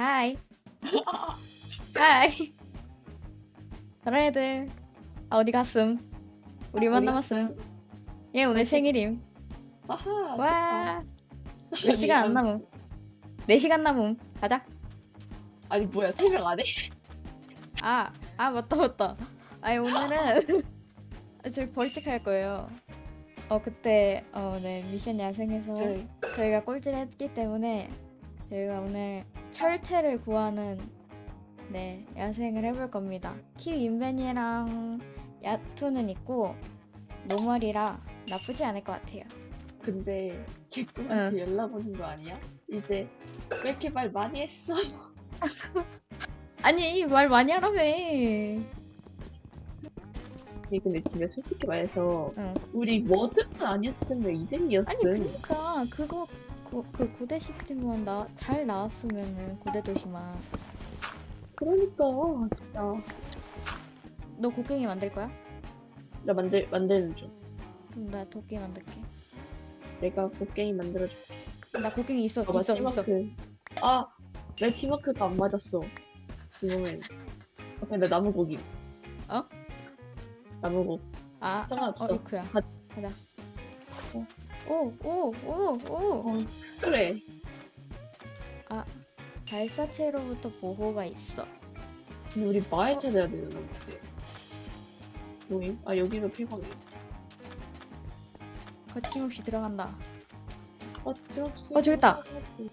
하이. 하이. 다른 애들. 아, 어디 갔음? 우리만 남았음. 얘 오늘 생일임. 아하. 와. 몇 시간 안 남음. 4시간 남음. 가자. 아니 뭐야 설명 안 해? 아, 아 맞다 맞다. 아니 오늘은 저희 벌칙 할 거예요. 어 그때 어네 미션 야생에서 네. 저희가 꼴찌를 했기 때문에 저희가 오늘 철퇴를 구하는 네 야생을 해볼 겁니다. 키 인벤이랑 야투는 있고 노멀이라 나쁘지 않을 것 같아요. 근데 개꿀한테 연락 오는 거 아니야? 이제 왜 이렇게 말 많이 했어? 아니 말 많이 하라며. 아니 근데 진짜 솔직히 말해서 응. 우리 워드만 아니었으면 이등이었음. 아니 그니까 그거 그, 그 고대 시티만 나 잘 나왔으면은 고대 도시만 그러니까 진짜 너 곡괭이 만들 거야? 나 만들 만드는 중. 그럼 나 도끼 만들게. 내가 곡괭이 만들어줄게. 나 곡괭이 있어 봐봐 있어 있어. 아, 내 티마크가 안 맞았어. 이거는. 아, 근데 나무고기. 어? 나무고. 아, 상관없어. 어. 가- 가자. 어. 오, 오, 오, 오. 어, 그래. 발사체로부터 보호가 있어. 근데 우리 마을 어? 찾아야 되는 거지. 여기? 아, 여기로 필요해. 거침없이 들어간다. 거침없이. 어, 저기 있다.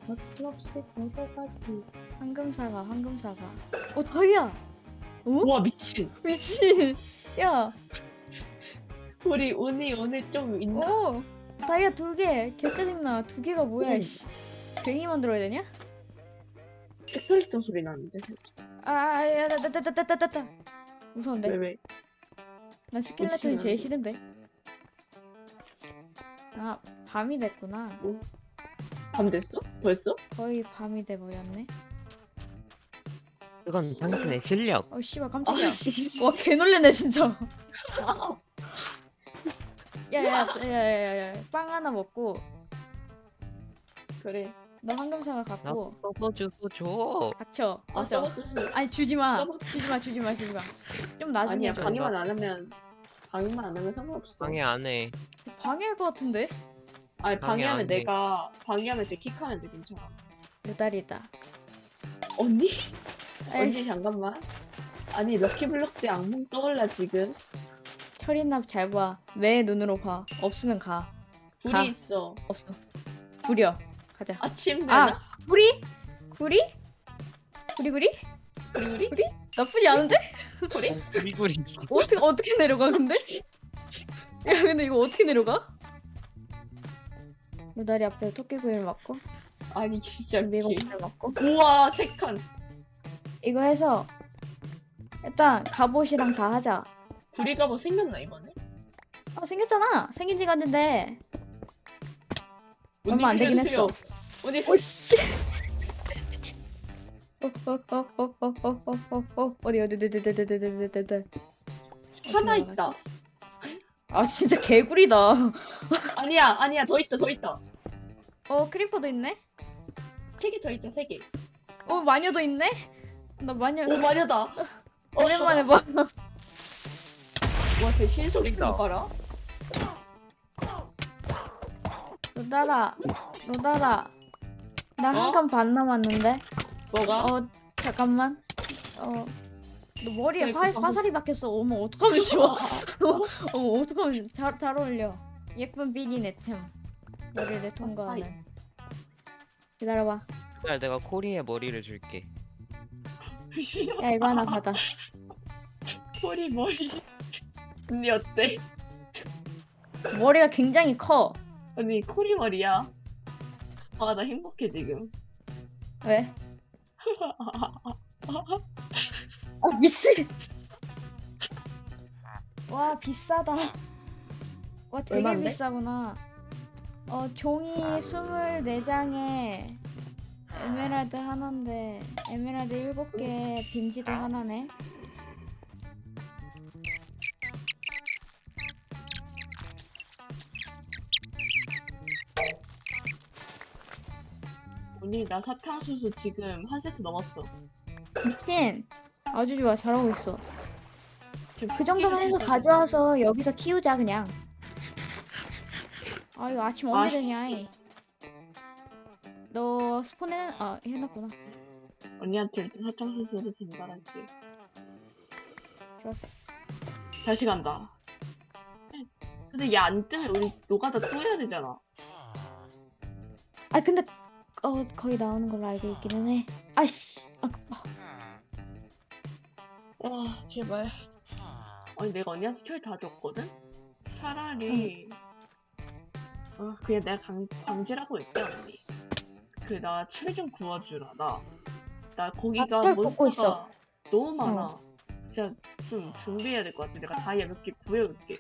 거침없이 걸어가지. 황금사과, 황금사과. 어, 다이아. 어? 우와, 미친. 미친. 야, 우리 운이 오늘 좀 있나? 오, 다이아 두 개. 개 짜증나. 두 개가 뭐야? 응. 씨. 괜히 만들어야 되냐? 스켈리톤 소리 나는데. 아, 아, 야, 나, 나, 나, 나, 나, 나, 나. 무서운데? 왜, 왜? 난 스켈레톤이 제일 싫은데. 아, 밤이 됐구나. 밤 됐어? 벌써? 거의 밤이 돼 버렸네. 그건 당신의 실력. 어 씨발 깜짝이야. 아, 씨. 와 개 놀래네 진짜. 야야야야야야 빵 하나 먹고 그래. 너 황금사과 갖고 서버 주소 줘. 닥쳐. 아, 맞아. 아니 주지 마. 써봤- 주지 마. 주지 마. 주지 마. 좀 나중에 아니야, 줘. 방해만 안 하면, 방해만 안 하면 상관없어. 방해 안 해. 방해할 것 같은데? 아니, 방해 방해하면 안 돼. 내가, 방해하면 돼, 킥하면 돼, 괜찮아. 루다리다. 언니? 언니, 에이씨, 잠깐만. 아니, 럭키블럭 때 악몽 떠올라, 지금. 철인납 잘 봐. 매 눈으로 봐. 없으면 가. 불이 가. 있어. 없어. 부려. 가자. 아침 아 되나? 구리? 구리? 구리 구리? 우리, 우리? 나쁘지 않은데? 우리? 구리 구리. 어떻게 어떻게 내려가 근데? 야 근데 이거 어떻게 내려가? 루다리 앞에 토끼구이를 맞고 아니, 진짜 미국. 미국구이를 맞고 우와, 색한. 이거 해서 일단 갑옷이랑 다 하자. 구리가 뭐 생겼나, 이번에? 아 생겼잖아. 생긴 지가 언니 얼마 안 되긴. 했어. 언니, 오씨. 어어어어어어어어 어디 어디 어디 어디 어디 어디 어디 어디 하나 어디 있다. 아 진짜 개구리다. 아니야, 아니야, 더 있다, 더 있다. 어 크리퍼도 있네. 세 개 더 있다, 세 개. 어 마녀도 있네. 나 마녀 오, 마녀다. 오랜만에 봐. 와, 제 신소리 있다. 좀 봐라. 로다라, 로다라. 나한 어? 칸반 남았는데. 뭐가? 어 잠깐만. 어. 너 머리에 왜 화, 그거 화살이 박혔어. 어머 어떡하면 좋아. 어머 어떡하면 잘, 잘 어울려. 예쁜 비니 내템. 머리를 통과하는. 기다려봐. 야, 내가 코리의 머리를 줄게. 야 이거 하나 받아. 머리, 머리. 언니, 어때? 머리가 굉장히 커. 언니, 코리 머리야. 아, 나 행복해, 지금. 왜? 아 미친. 와 비싸다. 와 되게 얼마인데? 비싸구나. 어 종이 24장에 에메랄드 하나인데 에메랄드 7개 빈지도 하나네. 언니 나 사탕수수 지금 한 세트 넘었어. 미친. 아주 좋아. 잘하고 있어. 지금 그 정도만 해서 가져와서 여기서 키우자 그냥. 아 이거 아침 아, 언제되냐? 씨. 너 스폰해 아 해놨구나. 언니한테 일단 사탕수수를 전달할게. 좋았어. 다시 간다. 근데 얘 안 뜨면 우리 노가다 또 해야 되잖아. 아 근데 어 거기 나오는 걸로 알고 있기는 해. 아씨. 아, 아, 아 제발. 아니 내가 언니한테 철 다 줬거든? 차라리 아 그냥 내가 강, 광질하고 있게 언니. 그 나 철 좀 구워주라 나. 나 거기가 아, 철 굽고 몬스터가 너무 많아. 어. 진짜 좀 준비해야 될 것 같아. 내가 다이아 몇 개 구해올게.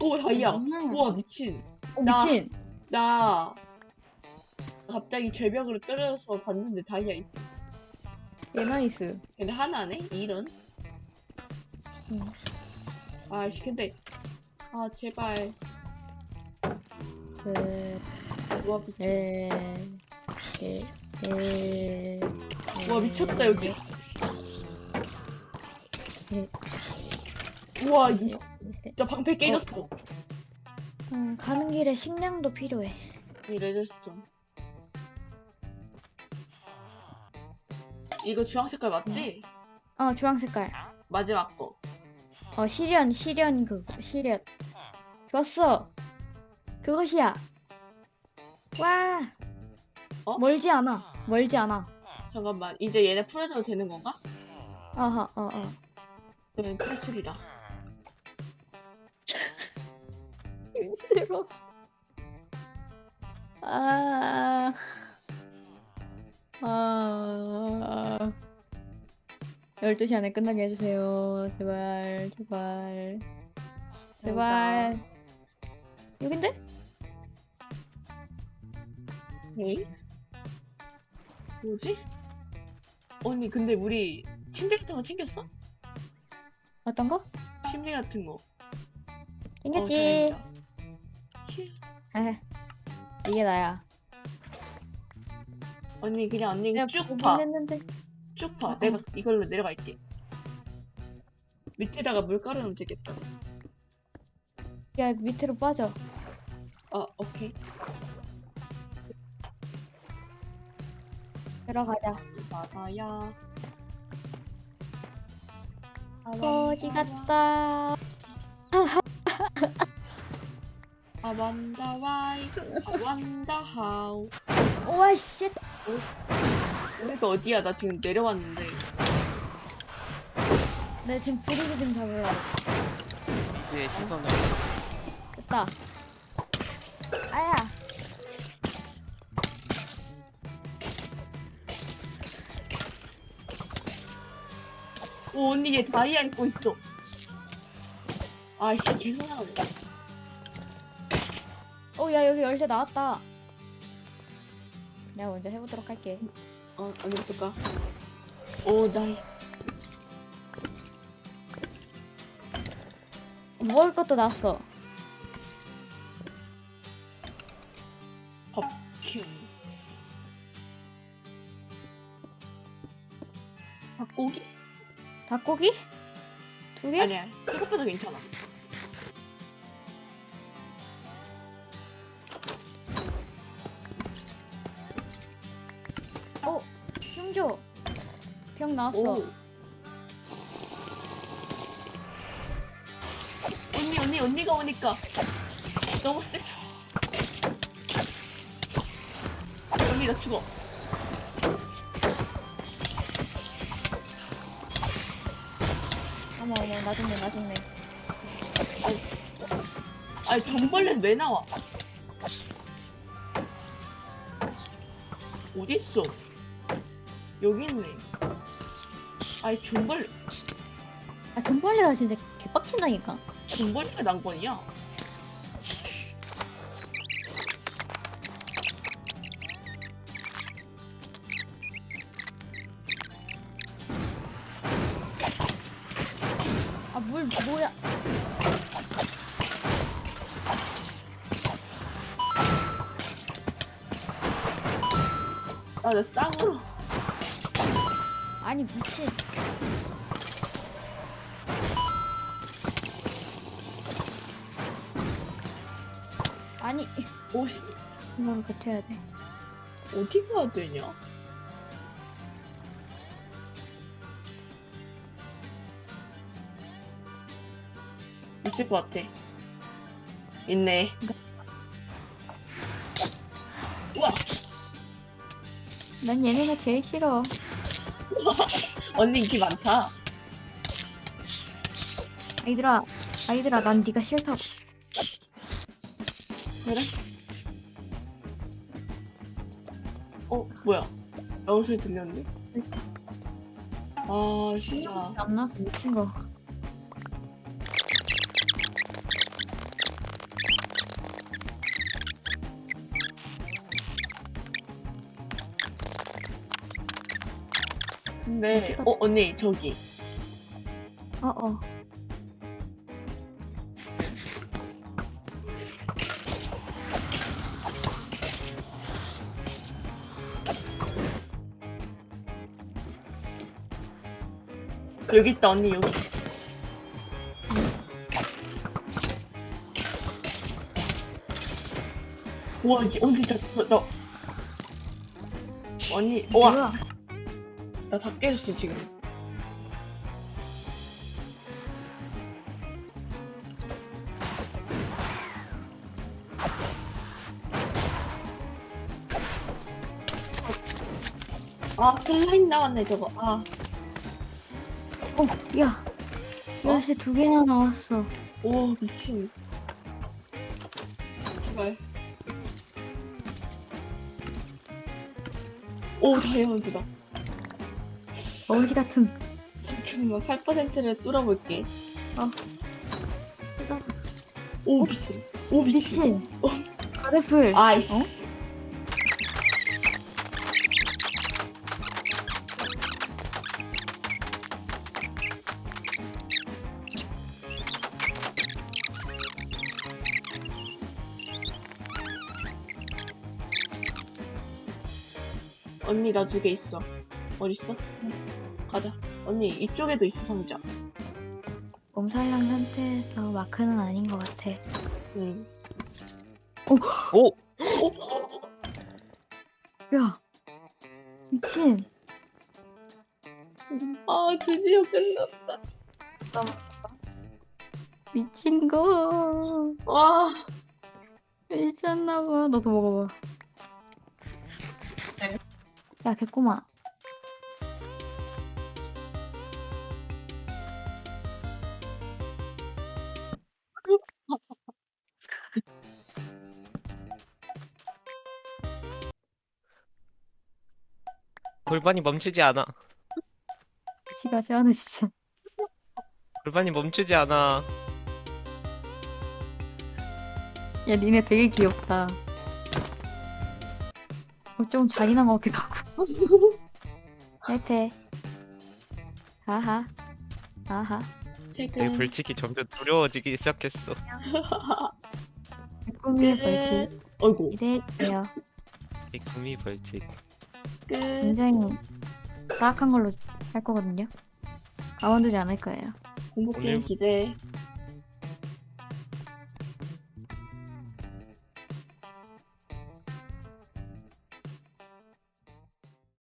오 다이아. 음. 우와 미친. 어, 나- 미친. 나 갑자기 절벽으로 떨어져서 봤는데 다이아 있어. 얘 나이스. 근데 하나네? 이런? 응. 아씨 근데 아 제발 에, 와 미쳤 에, 에, 에. 와 미쳤다 여기 에, 우와 에, 이- 에. 진짜 방패 깨졌어 음, 가는 길에 식량도 필요해. 이 레드스톤 이거 주황 색깔 맞지? 어, 주황 색깔. 마지막 거 어, 시련, 시련, 그, 시련. 좋았어. 그것이야. 와. 어? 멀지 않아. 멀지 않아. 잠깐만 이제 얘네 풀어줘도 되는 건가? 아하, 어, 어. 그냥 탈출이다 싫어. 아. 아. 12시 안에 끝나게 해주세요. 제발, 제발. 제발. 여긴데? 에이? 뭐지? 언니 근데 우리 침대 같은 거 챙겼어? 어떤 거? 침대 같은 거 생겼지. 어, 다행이다. 휴. 에헤. 이게 나야. 언니 그냥 언니 내가 쭉 봐. 했는데. 쭉 봐. 어, 내가 어. 이걸로 내려갈게. 밑에다가 물가루 넣으면 되겠다. 야, 밑으로 빠져. 아, 오케이. 들어가자. 바다야. 거지 같다. 아반다 와이. 아 반다 하우. 와, 씨. 여기가 어디야? 나 지금 내려왔는데. 내 지금 브리기 좀 잡으려. 그의 시선을 됐다. 아야. 오, 언니 얘 다이아 입고 있어. 아이씨, 계속 나가네. 어, 야, 여기 열쇠 나왔다. 내가 먼저 해보도록 할게. 어, 언니부터 가. 오, 나이. 먹을 것도 나왔어. 큐. 닭고기? 닭고기? 두 개? 아니야, 이것보다 괜찮아. 병 나왔어. 오. 언니 언니 언니가 오니까 너무 세져. 언니 나 죽어. 어머, 어머, 나 죽네, 나 죽네. 아니 정벌레는 왜 나와? 어디 있어? 여기 있네. 아니 종벌레 아, 돈벌레가 진짜 개빡친다니까. 종벌레가 난건이야. 아, 물, 뭐야. 나내 쌍으로. 아니 미친. 아니 오씨, 이걸 버텨야 돼. 어디 가야 되냐? 있을 것 같아. 있네. 우와! 난 얘네가 제일 싫어. 언니 인기 많다. 아이들아, 아이들아, 난 네가 싫다고. 그래? 어, 뭐야? 나온 소리 들렸는데? 아, 진짜. 안 나서 미친 거. 근데, 어, 언니, 저기. 어, 어. 여기 있다, 언니, 여기. 우와, 이- 언니, 저, 저, 나. 언니, 우와, 뭐야? 나 다 깨졌어, 지금. 아, 슬라임 나왔네, 저거. 아, 어, 야. 열쇠 두 개나 나왔어. 오, 미친. 제발. 오, 다이아몬드다. 어지 같은. 잠깐만, 8%를 뚫어볼게. 어. 오, 미친. 오, 미친. 미친. 가대풀. 아이씨. 어? 언니, 나 두 개 있어. 어딨어? 가자. 언니, 이쪽에도 있어, 상자. 몸살랑 상태에서 마크는 아닌 것 같아. 응. 오! 야. 미친. 아, 드디어 끝났다. 미친 거. 와. 미쳤나 봐. 너도 먹어봐. 야, 개꼬마. 골반이 멈추지 않아. 같이 가지 않으시죠? 골반이 멈추지 않아. 야, 니네 되게 귀엽다. 어, 좀 잔인한 것 같기도 하고. 혜태. 아하. 아하. 내 최근 벌칙이 점점 두려워지기 시작했어. 꿈의 끝. 벌칙 어이구. 기대해주세요. 이 구미 벌칙. 끝. 굉장히 사악한 걸로 할 거거든요. 가만두지 않을 거예요. 공포 게임 오늘- 기대.